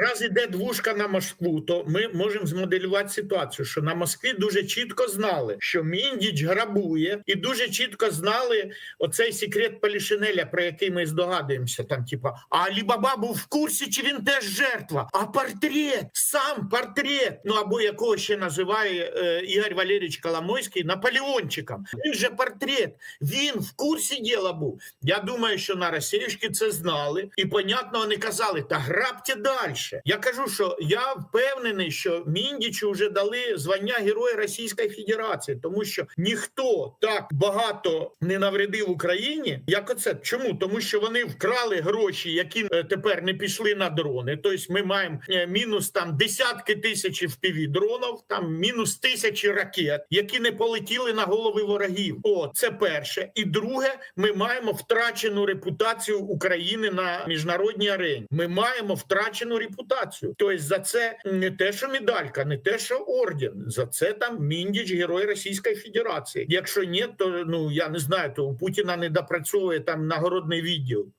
раз іде двушка на Москву, то ми можемо змоделювати ситуацію, що на Москві дуже чітко знали, що Міндіч грабує, і дуже чітко знали оцей секрет Полішинеля, про який ми здогадуємося. Там, типа, а Алібаба був в курсі, чи він теж жертва. А портрет, сам портрет, ну або якого ще називає е, Ігор Валерійович Коломойський Наполеончиком. Він же портрет. Він в курсі діла був. Я думаю, що на Росіюшки це знали, і понятно, вони казали: та грабте далі. Я кажу, що я впевнений, що Міндічу вже дали звання Героя Російської Федерації, тому що ніхто так багато не навредив Україні, як оце. Чому? Тому що вони вкрали гроші, які е, тепер не пішли на дрони. Тобто ми маємо е, мінус там десятки тисяч впіві дронів, там мінус тисячі ракет, які не полетіли на голови ворогів. О, це перше. І друге, ми маємо втрачену репутацію України на міжнародній арені. Ми маємо втрачену репутацію. Тобто за це не те, що медалька, не те, що орден. За це там міндіч герой Російської Федерації. Якщо ні, то ну я не знаю, то у Путіна не допрацьовує там нагородний відділ.